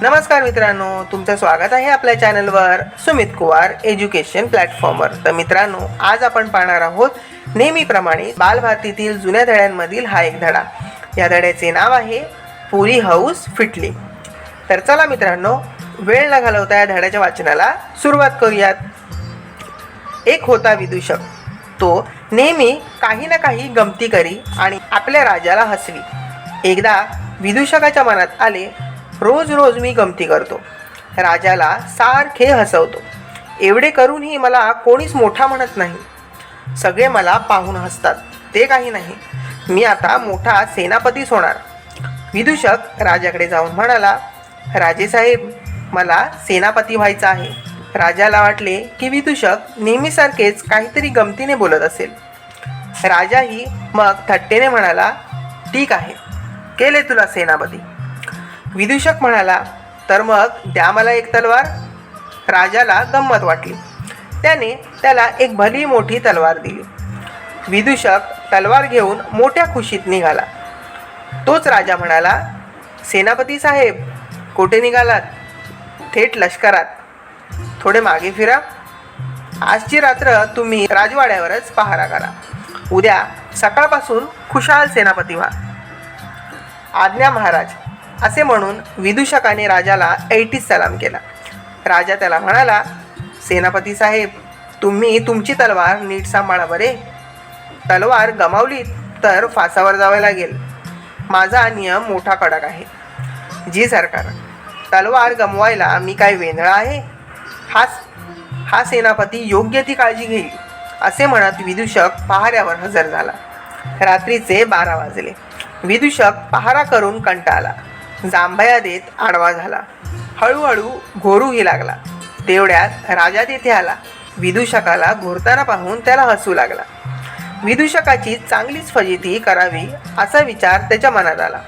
नमस्कार मित्रांनो तुमचं स्वागत आहे आपल्या चॅनलवर सुमित कुवार एज्युकेशन प्लॅटफॉर्मवर. तर मित्रांनो आज आपण पाहणार आहोत नेहमीप्रमाणे बालभारतीतील जुन्या धड्यांमधील हा एक धडा. या धड्याचे नाव आहे पुरी हाऊस फिटली. तर चला मित्रांनो वेळ न घालवता या धड्याच्या वाचनाला सुरुवात करूयात. एक होता विदूषक. तो नेहमी काही ना काही गमती करी आणि आपल्या राजाला हसवी. एकदा विदूषकाच्या मनात आले रोज रोज मी गमती करतो. राजाला सारखे हसवतो. एवढे करूनही मला कोणीच मोठा म्हणत नाही. सगळे मला पाहून हसतात. ते काही नाही. मी आता मोठा सेनापतीच होणार. विदूषक राजाकडे जाऊन म्हणाला राजेसाहेब मला सेनापती व्हायचं आहे. राजाला वाटले की विदूषक नेहमीसारखेच काहीतरी गमतीने बोलत असेल. राजाही मग थट्टेने म्हणाला ठीक आहे. केले तुला सेनापती. विदूषक म्हणाला तर मग द्या मला एक तलवार. राजाला गंमत वाटली. त्याने त्याला एक भली मोठी तलवार दिली. विदूषक तलवार घेऊन मोठ्या खुशीत निघाला. तोच राजा म्हणाला सेनापती साहेब कुठे निघालात? थेट लष्करात. थोडे मागे फिरा. आजची रात्र तुम्ही राजवाड्यावरच पहारा करा. उद्या सकाळपासून खुशाल सेनापती व्हा. आज्ञा महाराज असे म्हणून विदूषकाने राजाला ऐटीस सलाम केला. राजा त्याला म्हणाला सेनापती साहेब तुम्ही तुमची तलवार नीट सांभाळा बरे. तलवार गमावली तर फासावर जावे लागेल. माझा नियम मोठा कडक आहे. जी सरकार तलवार गमवायला मी काय वेंधळा आहे? हा हा सेनापती योग्य ती काळजी घेईल असे म्हणत विदूषक पहाऱ्यावर हजर झाला. रात्रीचे बारा वाजले. विदूषक पहारा करून कंटाळला. जांभया देत आडवा झाला. हळूहळू घोरूही लागला. तेवढ्यात राजा तेथे आला. विदूषकाला घोरताना पाहून त्याला हसू लागला. विदूषकाची चांगलीच फजिती करावी असा विचार त्याच्या मनात आला.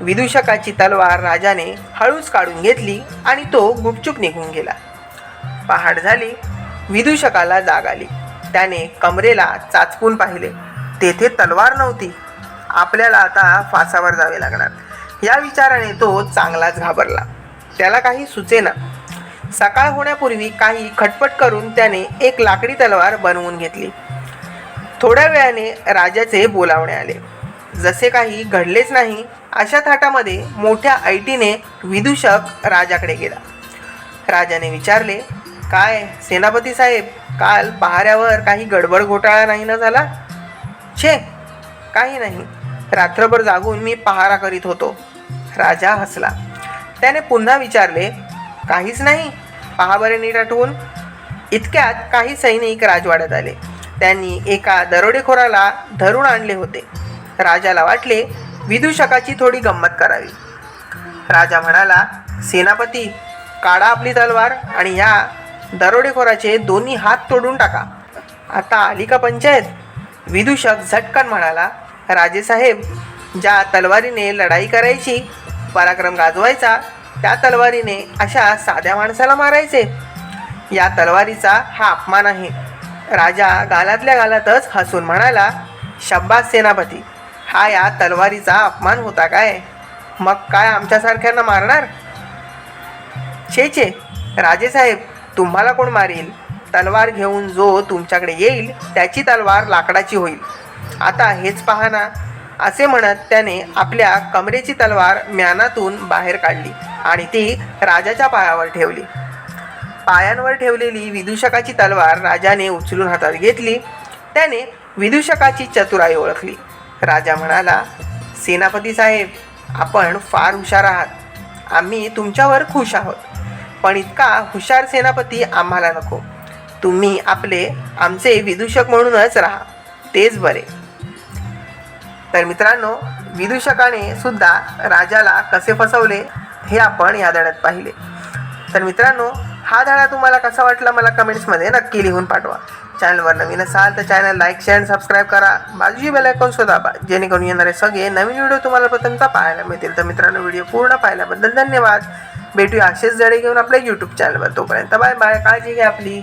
विदूषकाची तलवार राजाने हळूच काढून घेतली आणि तो गुपचूप निघून गेला. पहाट झाली. विदूषकाला जाग आली. त्याने कमरेला चाचपून पाहिले. तेथे तलवार नव्हती. आपल्याला आता फासावर जावे लागणार. या विचाराने तो चांगलाच घाबरला. त्याला काही सुचेना. सकाळ होण्यापूर्वी काही खटपट करून त्याने एक लाकडी तलवार बनवून घेतली. थोड्या वेळाने राजाचे बोलावणे आले. जसे काही घडलेच नाही अशा थाटामध्ये मोठ्या ऐटीने विदूषक राजाकडे गेला. राजाने विचारले काय सेनापती साहेब काल पहाऱ्यावर काही गडबड घोटाळा नाही ना झाला? छे काही नाही. रात्रभर जागून मी पहारा करीत होतो. राजा हसला. त्याने पुन्हा विचारले काहीच नाही. पहा बरे नीट आठवून. इतक्यात काही सैनिक राजवाड्यात आले. त्यांनी एका दरोडेखोराला धरून आणले होते. राजाला वाटले विदूषकाची थोडी गंमत करावी. राजा म्हणाला सेनापती काढा आपली तलवार आणि ह्या दरोडेखोराचे दोन्ही हात तोडून टाका. आता आली का पंचायत? विदूषक झटकन म्हणाला राजेसाहेब ज्या तलवारीने लढाई करायची पराक्रम गाजवायचा त्या तलवारीने अशा साध्या माणसाला मारायचे. या तलवारीचा हा अपमान आहे. राजा गालातल्या गालातच हसून म्हणाला शब्बास सेनापती हा या तलवारीचा अपमान होता काय? मग काय आमच्यासारख्यांना मारणार? छे छे राजेसाहेब तुम्हाला कोण मारील? तलवार घेऊन जो तुमच्याकडे येईल त्याची तलवार लाकडाची होईल. आता हेच पहा ना असे म्हणत त्याने आपल्या कमरेची तलवार म्यानातून बाहेर काढली आणि ती राजाच्या पायावर ठेवली. पायांवर ठेवलेली विदूषकाची तलवार राजाने उचलून हातात घेतली. त्याने विदूषकाची चतुराई ओळखली. राजा म्हणाला सेनापती साहेब आपण फार हुशार आहात. आम्ही तुमच्यावर खुश आहोत. पण इतका हुशार सेनापती आम्हाला नको. तुम्ही आपले आमचे विदूषक म्हणूनच राहा. तेच बरे. तर मित्रांनो विदूषकाने सुद्धा राजाला कसे फसवले हे आपण या धड्यात पाहिले. तर मित्रांनो हा धडा तुम्हाला कसा वाटला मला कमेंट्समध्ये नक्की लिहून पाठवा. चॅनलवर नवीन असाल तर चॅनल लाईक शेअर आणि सबस्क्राईब करा. बाजूची बेल आयकॉन सुद्धा दाबा जेणेकरून येणारे सगळे नवीन व्हिडिओ तुम्हाला प्रथमचा पाहायला मिळतील. तर मित्रांनो व्हिडिओ पूर्ण पाहिल्याबद्दल धन्यवाद. भेटूया असेच धडे घेऊन आपल्या यूट्यूब चॅनलवर. तोपर्यंत बाय बाय. काळजी घ्या आपली.